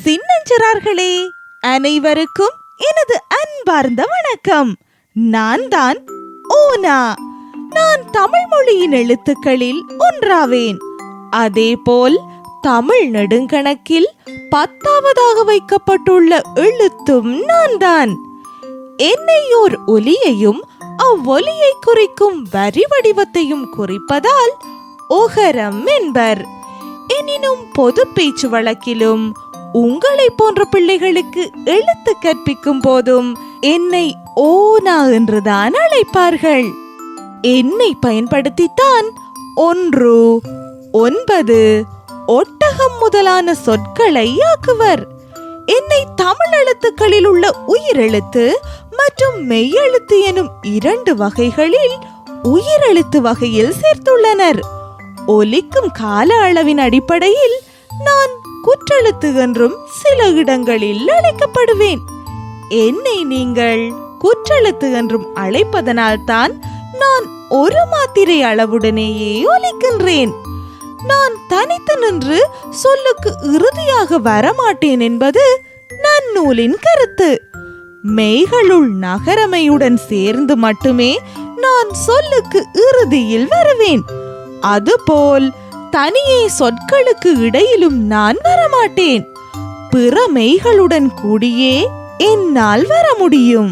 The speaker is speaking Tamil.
சின்னஞ்சிறார்களே. அனைவருக்கும் எனது அன்பார்ந்த வணக்கம். நான் தான் ஓனா. நான் தமிழ் மொழியின் எழுத்துக்களில் ஒன்றாவேன். அதேபோல் தமிழ் நெடுங்கணக்கில் பத்தாவதாக வைக்கப்பட்டுள்ள எழுத்தும் நான் தான். என்னையோர் ஒலியையும் அவ்வொலியை குறிக்கும் வரி வடிவத்தையும் குறிப்பதால் ஒகரம் என்பர். எனினும் பொது பேச்சு வழக்கிலும் உங்களை போன்ற பிள்ளைகளுக்கு எழுத்து கற்பிக்கும் போதும் என்னை ஓனா என்றுதான் அழைப்பார்கள். என்னை பயன்படுத்தித்தான் ஒன்று ஒன்பது ஒட்டகம் முதலான சொற்களை ஆக்குவர். என்னை தமிழ் எழுத்துக்களில் உள்ள உயிரெழுத்து மற்றும் மெய்யெழுத்து எனும் இரண்டு வகைகளில் உயிரெழுத்து வகையில் சேர்த்துள்ளனர். ஒலிக்கும் கால அளவின் அடிப்படையில் நான் குற்றெழுத்து என்றும் சில இடங்களில் அழைக்கப்படுவேன். என்னை நீங்கள் குற்றெழுத்து என்றும் அழைப்பதனால்தான் நான் ஒரு மாத்திரை அளவுடனேயே ஒலிக்கின்றேன் நான் தனித்து நின்று சொல்லுக்கு இறுதியாக வரமாட்டேன் என்பது நன்னூலின் கருத்து. மெய்களுள் நகரமையுடன் சேர்ந்து மட்டுமே நான் சொல்லுக்கு இறுதியில் வருவேன். அதுபோல் தனியே சொற்களுக்கு இடையிலும் நான் வரமாட்டேன். பிற மெய்களுடன் கூடியே என்னால் வர முடியும்.